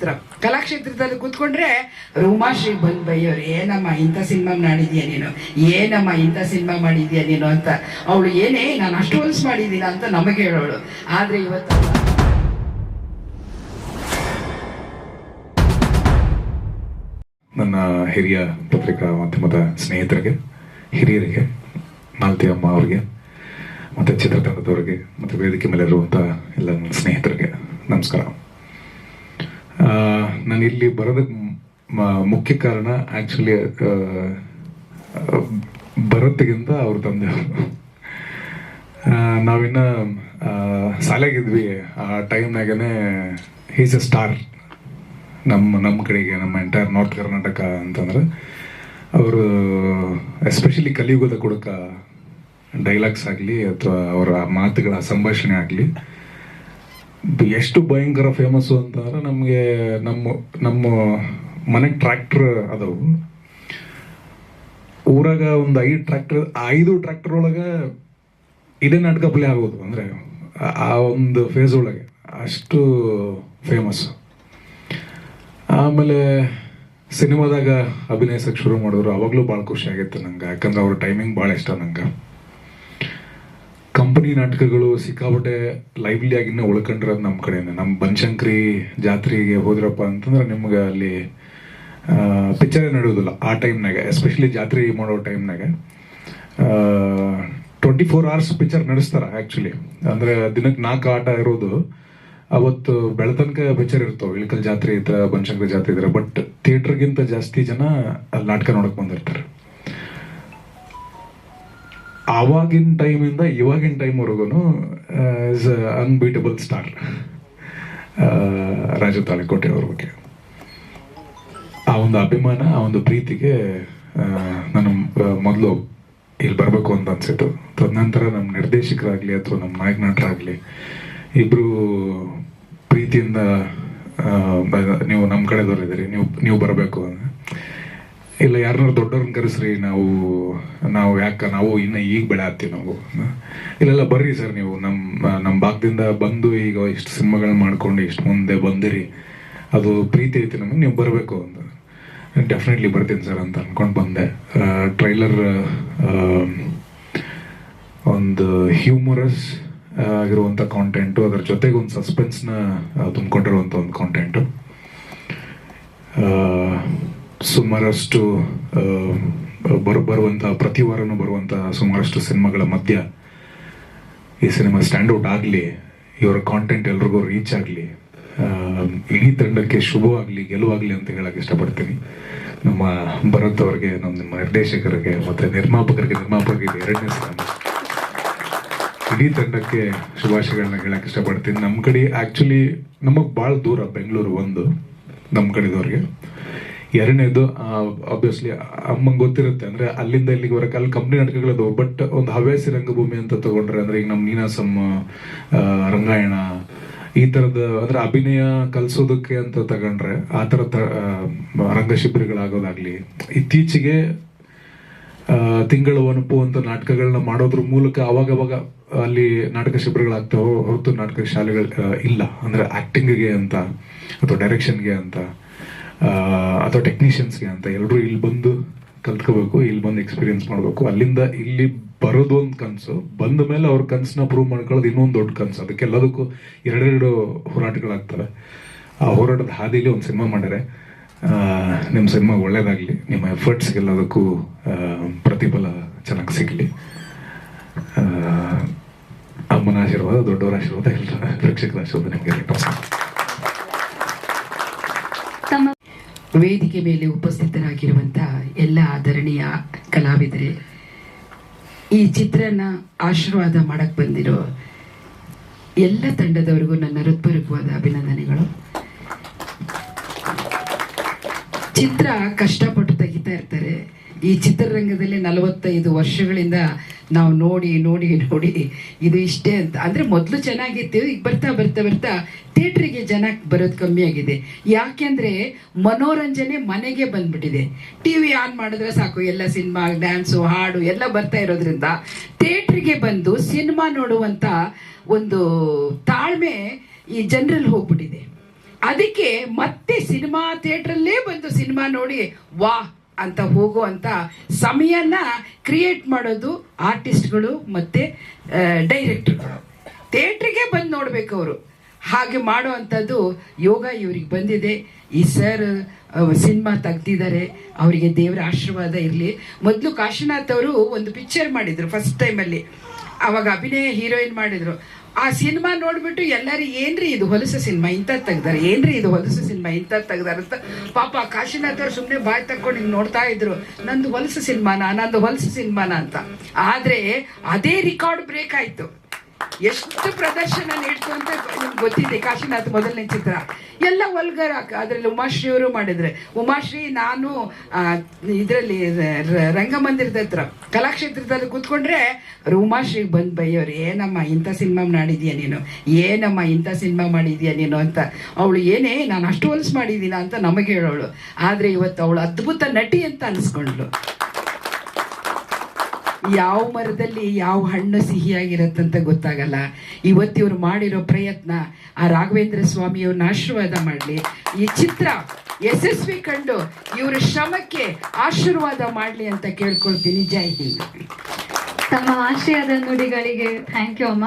ಕಲಾಕ್ಷೇತ್ರದಲ್ಲಿ ಕೂತ್ಕೊಂಡ್ರೆ ರೂಮಾಶ್ರೀ ಬಂದ್ ಬೈಯೋರು ಏನಮ್ಮ ಇಂಥ ಸಿನಿಮಾ ಮಾಡಿದ್ಯಾ ನೀನು? ಏನಮ್ಮ ಇಂಥ ಸಿನಿಮಾ ಮಾಡಿದ್ಯಾ ನೀನು? ಅಂತ. ಅವಳು, ಏನೇ, ನಾನು ಅಷ್ಟು ಹೊಲ್ಸ್ ಮಾಡಿದ್ದೀನ ಅಂತ ನಮಗೆ ಹೇಳೋಳು. ಆದ್ರೆ ಇವತ್ತು ನನ್ನ ಹಿರಿಯ ಪತ್ರಿಕಾ ಮಾಧ್ಯಮದ ಸ್ನೇಹಿತರಿಗೆ, ಹಿರಿಯರಿಗೆ, ಮಾಲತಿ ಅಮ್ಮ ಅವರಿಗೆ, ಮತ್ತು ಚಿತ್ರತಂಡದವರಿಗೆ, ಮತ್ತು ವೇದಿಕೆ ಮೇಲೆ ಇರುವಂಥ ಎಲ್ಲ ನನ್ನ ಸ್ನೇಹಿತರಿಗೆ ನಮಸ್ಕಾರ. ನಾನು ಇಲ್ಲಿ ಬರೋದಕ್ಕೆ ಮುಖ್ಯ ಕಾರಣ ಆ್ಯಕ್ಚುಲಿ ಭರತ್ಗಿಂತ ಅವ್ರ ತಂದೆ ನಾವಿನ್ನ ಆ, ಶಾಲೆಗಿದ್ವಿ ಆ ಟೈಮ್ನಾಗೇ ಈಸ್ ಅ ಸ್ಟಾರ್ ನಮ್ಮ ನಮ್ಮ ಕಡೆಗೆ ನಮ್ಮ ಎಂಟೈರ್ ನಾರ್ತ್ ಕರ್ನಾಟಕ ಅಂತಂದ್ರೆ ಅವರು ಎಸ್ಪೆಷಲಿ ಕಲಿಯುಗದ ಕುಡಕ ಡೈಲಾಗ್ಸ್ ಆಗಲಿ ಅಥವಾ ಅವರ ಮಾತುಗಳ ಸಂಭಾಷಣೆ ಆಗಲಿ ಎಷ್ಟು ಭಯಂಕರ ಫೇಮಸ್ಸು ಅಂತಂದ್ರೆ ನಮಗೆ ನಮ್ಮ ನಮ್ಮ ಮನೆಗೆ ಟ್ರ್ಯಾಕ್ಟರ್ ಅದಾವು ಊರಾಗ ಒಂದು ಐದು ಟ್ರ್ಯಾಕ್ಟರ್ ಐದು ಟ್ರ್ಯಾಕ್ಟರ್ ಒಳಗೆ ಇದೇ ನಾಟಕ ಪ್ಲೇ ಆಗೋದು ಅಂದರೆ ಆ ಒಂದು ಫೇಸ್ ಒಳಗೆ. ಅಷ್ಟು ಫೇಮಸ್ ಆಮೇಲೆ ಸಿನಿಮಾದಾಗ ಅಭಿನಯಿಸಕ್ಕೆ ಶುರು ಮಾಡಿದ್ರು. ಅವಾಗಲೂ ಭಾಳ ಖುಷಿ ಆಗಿತ್ತು ನಂಗೆ. ಯಾಕಂದ್ರೆ ಅವ್ರ ಟೈಮಿಂಗ್ ಭಾಳ ಇಷ್ಟ ನಂಗೆ. ಕಂಪನಿ ನಾಟಕಗಳು ಸಿಕ್ಕಾಪಟ್ಟೆ ಲೈವ್ಲಿ ಆಗಿನ ಉಳ್ಕೊಂಡಿರೋದು ನಮ್ಮ ಕಡೆಯಿಂದ. ನಮ್ಮ ಬನಶಂಕರಿ ಜಾತ್ರೆಗೆ ಹೋದ್ರಪ್ಪ ಅಂತಂದ್ರೆ ನಿಮ್ಗೆ ಅಲ್ಲಿ ಪಿಕ್ಚರೇ ನಡೆಯೋದಿಲ್ಲ ಆ ಟೈಮ್ನಾಗೆ ಎಸ್ಪೆಷಲಿ ಜಾತ್ರೆ ಮಾಡೋ ಟೈಮ್ನಾಗೆ ಟ್ವೆಂಟಿ ಫೋರ್ ಅವರ್ಸ್ ಪಿಕ್ಚರ್ ನಡೆಸ್ತಾರೆ ಆ್ಯಕ್ಚುಲಿ ಅಂದರೆ ದಿನಕ್ಕೆ ನಾಲ್ಕು ಆಟ ಇರೋದು. ಅವತ್ತು ಬೆಳತನಕ ಪಿಕ್ಚರ್ ಇರ್ತಾವೆ, ಇಳಕಲ್ ಜಾತ್ರೆ ಇದ್ರೆ, ಬನಶಂಕರಿ ಜಾತ್ರೆ ಇದ್ರೆ. ಬಟ್ ಥಿಯೇಟ್ರ್ಗಿಂತ ಜಾಸ್ತಿ ಜನ ಅಲ್ಲಿ ನಾಟಕ ನೋಡಕ್ಕೆ ಬಂದಿರ್ತಾರೆ. ಆವಾಗಿನ ಟೈಮಿಂದ ಇವಾಗಿನ ಟೈಮ್ವರೆಗೂ is unbeatable star Raju Talikote ಅವ್ರ ಬಗ್ಗೆ. ಆ ಒಂದು ಅಭಿಮಾನ, ಆ ಒಂದು ಪ್ರೀತಿಗೆ ನಾನು ಮೊದಲು ಇಲ್ಲಿ ಬರಬೇಕು ಅಂತ ಅನ್ಸಿತ್ತು ತದನಂತರ ನಮ್ಮ ನಿರ್ದೇಶಕರಾಗಲಿ ಅಥವಾ ನಮ್ಮ ನಾಯಕ ನಟರಾಗಲಿ ಇಬ್ಬರು ಪ್ರೀತಿಯಿಂದ ನೀವು ನಮ್ಮ ಕಡೆದವ್ರಿದ್ದೀರಿ, ನೀವು ನೀವು ಬರಬೇಕು ಇಲ್ಲ, ಯಾರನ್ನಾರು ದೊಡ್ಡವ್ರನ್ನ ಕರೆಸ್ರಿ, ನಾವು ನಾವು ಯಾಕೆ, ನಾವು ಇನ್ನು ಈಗ ಬೆಳೆ ನಾವು. ಇಲ್ಲೆಲ್ಲ ಬರ್ರಿ ಸರ್ ನೀವು ನಮ್ಮ ನಮ್ಮ ಭಾಗದಿಂದ ಬಂದು ಈಗ ಇಷ್ಟು ಸಿನಿಮಾಗಳನ್ನ ಮಾಡ್ಕೊಂಡು ಇಷ್ಟು ಮುಂದೆ ಬಂದಿರಿ. ಅದು ಪ್ರೀತಿ ಐತಿ ನಮಗೆ, ನೀವು ಬರಬೇಕು ಅಂತ. ಡೆಫಿನೆಟ್ಲಿ ಬರ್ತೀನಿ ಸರ್ ಅಂತ ಅಂದ್ಕೊಂಡು ಬಂದೆ. ಟ್ರೈಲರ್ ಒಂದು ಹ್ಯೂಮರಸ್ ಆಗಿರುವಂಥ ಕಾಂಟೆಂಟು ಅದರ ಜೊತೆಗೆ ಒಂದು ಸಸ್ಪೆನ್ಸ್ನ ತುಂಬಿಕೊಂಡಿರುವಂಥ ಒಂದು ಕಾಂಟೆಂಟು ಸುಮಾರಷ್ಟು ಬರ ಬರು ಬರುವಂಥ ಪ್ರತಿ ವಾರನೂ ಬರುವಂತಹ ಸುಮಾರಷ್ಟು ಸಿನಿಮಾಗಳ ಮಧ್ಯ ಈ ಸಿನಿಮಾ ಸ್ಟ್ಯಾಂಡೌಟ್ ಆಗಲಿ, ಇವರ ಕಾಂಟೆಂಟ್ ಎಲ್ರಿಗೂ ರೀಚ್ ಆಗಲಿ ಇಡೀ ತಂಡಕ್ಕೆ ಶುಭವಾಗಲಿ, ಗೆಲುವಾಗಲಿ ಅಂತ ಹೇಳಕ್ಕೆ ಇಷ್ಟಪಡ್ತೀನಿ. ನಮ್ಮ ಭರತ್ ಅವರಿಗೆ, ನಮ್ಮ ನಿರ್ದೇಶಕರಿಗೆ, ಮತ್ತು ನಿರ್ಮಾಪಕರಿಗೆ ನಿರ್ಮಾಪಕರಿಗೆ ಎರಡನೇ ಸ್ಥಾನ ಇಡೀ ತಂಡಕ್ಕೆ ಶುಭಾಶಯಗಳನ್ನ ಹೇಳಕ್ಕೆ ಇಷ್ಟಪಡ್ತೀನಿ. ನಮ್ಮ ಕಡೆ ಆ್ಯಕ್ಚುಲಿ ನಮಗೆ ಭಾಳ ದೂರ, ಬೆಂಗಳೂರು ಒಂದು ನಮ್ಮ ಕಡೆದವ್ರಿಗೆ. ಎರಡನೇದು ಆಬ್ವಿಯಸ್ಲಿ ಅಮ್ಮಂಗೆ ಗೊತ್ತಿರುತ್ತೆ. ಅಂದ್ರೆ ಅಲ್ಲಿಂದ ಇಲ್ಲಿಗೆ ಬರಕ್ಕೆ ಅಲ್ಲಿ ಕಂಪ್ನಿ ನಾಟಕಗಳದು ಬಟ್ ಒಂದು ಹವ್ಯಾಸಿ ರಂಗಭೂಮಿ ಅಂತ ತಗೊಂಡ್ರೆ ಅಂದ್ರೆ ಈಗ ನಮ್ಮ ನೀನಾಸಂ ರಂಗಾಯಣ ಈ ಥರದ ಅಂದ್ರೆ ಅಭಿನಯ ಕಲಿಸೋದಕ್ಕೆ ಅಂತ ತಗೊಂಡ್ರೆ ಆ ಥರ ತ- ಆ, ರಂಗ ಶಿಬಿರಗಳಾಗೋದಾಗ್ಲಿ ಇತ್ತೀಚೆಗೆ ತಿಂಗಳು ಒನಪು ಅಂತ ನಾಟಕಗಳನ್ನ ಮಾಡೋದ್ರ ಮೂಲಕ ಅವಾಗವಾಗ ಅಲ್ಲಿ ನಾಟಕ ಶಿಬಿರಗಳಾಗ್ತಾವೆ ಹೊರತು ನಾಟಕ ಶಾಲೆಗಳು ಇಲ್ಲ. ಅಂದ್ರೆ ಆಕ್ಟಿಂಗ್ಗೆ ಅಂತ ಅಥವಾ ಡೈರೆಕ್ಷನ್ಗೆ ಅಂತ. ಅಥವಾ ಟೆಕ್ನಿಷಿಯನ್ಸ್ಗೆ ಅಂತ ಎಲ್ಲರೂ ಇಲ್ಲಿ ಬಂದು ಕಲ್ತ್ಕೋಬೇಕು, ಇಲ್ಲಿ ಬಂದು ಎಕ್ಸ್ಪೀರಿಯನ್ಸ್ ಮಾಡಬೇಕು. ಅಲ್ಲಿಂದ ಇಲ್ಲಿ ಬರೋದು ಒಂದು ಕನಸು, ಬಂದ ಮೇಲೆ ಅವ್ರ ಕನಸನ್ನ ಪ್ರೂವ್ ಮಾಡ್ಕೊಳ್ಳೋದು ಇನ್ನೊಂದು ದೊಡ್ಡ ಕನಸು. ಅದಕ್ಕೆಲ್ಲದಕ್ಕೂ ಎರಡೆರಡು ಹೋರಾಟಗಳಾಗ್ತವೆ. ಆ ಹೋರಾಟದ ಹಾದಿಲಿ ಒಂದು ಸಿನಿಮಾ ಮಾಡ್ಯಾರೆ ನಿಮ್ಮ ಸಿನಿಮಾ ಒಳ್ಳೇದಾಗಲಿ, ನಿಮ್ಮ ಎಫರ್ಟ್ಸ್ಗೆಲ್ಲದಕ್ಕೂ ಎಲ್ಲದಕ್ಕೂ ಪ್ರತಿಫಲ ಚೆನ್ನಾಗಿ ಸಿಗಲಿ. ಅಮ್ಮನ ಆಶೀರ್ವಾದ, ದೊಡ್ಡವರ ಆಶೀರ್ವಾದ ಎಲ್ಲ ಪ್ರೇಕ್ಷಕರ ಆಶೀರ್ವಾದ ನಿಮಗೆ ತಮ್ಮ ವೇದಿಕೆ ಮೇಲೆ ಉಪಸ್ಥಿತರಾಗಿರುವಂತಹ ಎಲ್ಲ ಆದರಣೀಯ ಕಲಾವಿದರೆ, ಈ ಚಿತ್ರನ ಆಶೀರ್ವಾದ ಮಾಡಕ್ ಬಂದಿರೋ ಎಲ್ಲ ತಂಡದವರಿಗೂ ನನ್ನ ಹೃತ್ಪೂರ್ವಕವಾದ ಅಭಿನಂದನೆಗಳು. ಚಿತ್ರ ಕಷ್ಟಪಟ್ಟು ತೆಗಿತಾ ಇರ್ತಾರೆ. ಈ ಚಿತ್ರರಂಗದಲ್ಲಿ ನಲವತ್ತೈದು ವರ್ಷಗಳಿಂದ ನಾವು ನೋಡಿ ನೋಡಿ ನೋಡಿ ಇದು ಇಷ್ಟೇ ಅಂತ. ಅಂದ್ರೆ ಮೊದಲು ಚೆನ್ನಾಗಿತ್ತು, ಈಗ ಬರ್ತಾ ಬರ್ತಾ ಬರ್ತಾ ಥಿಯೇಟ್ರಿಗೆ ಜನ ಬರೋದು ಕಮ್ಮಿ ಆಗಿದೆ. ಯಾಕೆಂದ್ರೆ ಮನೋರಂಜನೆ ಮನೆಗೆ ಬಂದ್ಬಿಟ್ಟಿದೆ. ಟಿ ವಿ ಆನ್ ಮಾಡಿದ್ರೆ ಸಾಕು, ಎಲ್ಲ ಸಿನಿಮಾ, ಡ್ಯಾನ್ಸು, ಹಾಡು ಎಲ್ಲ ಬರ್ತಾ ಇರೋದ್ರಿಂದ ಥಿಯೇಟ್ರಿಗೆ ಬಂದು ಸಿನಿಮಾ ನೋಡುವಂತ ಒಂದು ತಾಳ್ಮೆ ಈ ಜನರಲ್ಲಿ ಹೋಗ್ಬಿಟ್ಟಿದೆ. ಅದಕ್ಕೆ ಮತ್ತೆ ಸಿನಿಮಾ ಥಿಯೇಟ್ರಲ್ಲೇ ಬಂದು ಸಿನಿಮಾ ನೋಡಿ ವಾ ಅಂತ ಹೋಗುವಂಥ ಸಮಯನ ಕ್ರಿಯೇಟ್ ಮಾಡೋದು ಆರ್ಟಿಸ್ಟ್ಗಳು ಮತ್ತು ಡೈರೆಕ್ಟರ್ಗಳು ಥಿಯೇಟ್ರಿಗೆ ಬಂದು ನೋಡ್ಬೇಕು ಅವರು. ಹಾಗೆ ಮಾಡುವಂಥದ್ದು ಯೋಗ ಇವ್ರಿಗೆ ಬಂದಿದೆ. ಈ ಸರ್ ಸಿನಿಮಾ ತೆಗ್ದಿದ್ದಾರೆ. ಅವರಿಗೆ ದೇವರ ಆಶೀರ್ವಾದ ಇರಲಿ. ಮೊದಲು ಕಾಶಿನಾಥ್ ಅವರು ಒಂದು ಪಿಕ್ಚರ್ ಮಾಡಿದರು ಫಸ್ಟ್ ಟೈಮಲ್ಲಿ ಅವಾಗ ಅಭಿನಯ ಹೀರೋಯಿನ್ ಮಾಡಿದ್ರು. ಆ ಸಿನಿಮಾ ನೋಡ್ಬಿಟ್ಟು ಎಲ್ಲರೂ, ಏನ್ರಿ ಇದು ಹೊಲಸ ಸಿನಿಮಾ? ಇಂಥ ತೆಗ್ದಾರೆ. ಏನ್ರಿ ಇದು ಹೊಲಸ ಸಿನಿಮಾ? ಇಂಥ ತೆಗ್ದಾರೆ? ಅಂತ ಪಾಪ ಕಾಶಿನಾಥ್ ಅವ್ರು ಸುಮ್ಮನೆ ಬಾಯ್ ತಕ್ಕೊಂಡು ಹಿಂಗೆ ನೋಡ್ತಾ ಇದ್ರು. ನಂದು ಹೊಲಸ ಸಿನಿಮಾನ? ನಂದು ಹೊಲಸ ಸಿನಿಮಾನ? ಅಂತ. ಆದರೆ ಅದೇ ರಿಕಾರ್ಡ್ ಬ್ರೇಕ್ ಆಯಿತು. ಎಷ್ಟು ಪ್ರದರ್ಶನ ನೀಡ್ತು ಅಂತ ನಿಮ್ಗೆ ಗೊತ್ತಿದೆ. ಕಾಶಿನಾಥ್ ಮೊದಲನೇ ಚಿತ್ರ. ಎಲ್ಲ ವಲ್ಗರ್ ಅದರಲ್ಲಿ ಉಮಾಶ್ರೀ ಅವರು ಮಾಡಿದ್ರೆ. ಉಮಾಶ್ರೀ, ನಾನು ಇದರಲ್ಲಿ ರಂಗಮಂದಿರದ ಹತ್ರ, ಕಲಾಕ್ಷೇತ್ರದಲ್ಲಿ ಕೂತ್ಕೊಂಡ್ರೆ, ಅವ್ರು ಉಮಾಶ್ರೀ ಬಂದು ಬೈಯೋರು ಏನಮ್ಮ ಇಂಥ ಸಿನಿಮಾ ಮಾಡಿದ್ಯಾ ನೀನು? ಏನಮ್ಮ ಇಂಥ ಸಿನಿಮಾ ಮಾಡಿದ್ಯಾ ನೀನು? ಅಂತ. ಅವಳು, ಏನೇ, ನಾನು ಅಷ್ಟು ಹೊಲ್ಸ್ ಮಾಡಿದ್ದೀನ? ಅಂತ ನಮಗೆ ಹೇಳೋಳು. ಆದರೆ ಇವತ್ತು ಅವಳು ಅದ್ಭುತ ನಟಿ ಅಂತ ಅನಿಸ್ಕೊಂಡ್ಳು. ಯಾವ ಮರದಲ್ಲಿ ಯಾವ ಹಣ್ಣು ಸಿಹಿಯಾಗಿರತ್ತಂತ ಗೊತ್ತಾಗಲ್ಲ. ಇವತ್ತಿವರು ಮಾಡಿರೋ ಪ್ರಯತ್ನ ಆ ರಾಘವೇಂದ್ರ ಸ್ವಾಮಿಯವ್ರನ್ನ ಆಶೀರ್ವಾದ ಮಾಡಲಿ. ಈ ಚಿತ್ರ ಯಶಸ್ವಿ ಕಂಡು ಇವ್ರ ಶ್ರಮಕ್ಕೆ ಆಶೀರ್ವಾದ ಮಾಡಲಿ ಅಂತ ಕೇಳ್ಕೊಳ್ತೀನಿ. ಜೈ ಹಿಂದ್. ತಮ್ಮ ಆಶಯದ ನುಡಿಗಳಿಗೆ ಥ್ಯಾಂಕ್ ಯು ಅಮ್ಮ.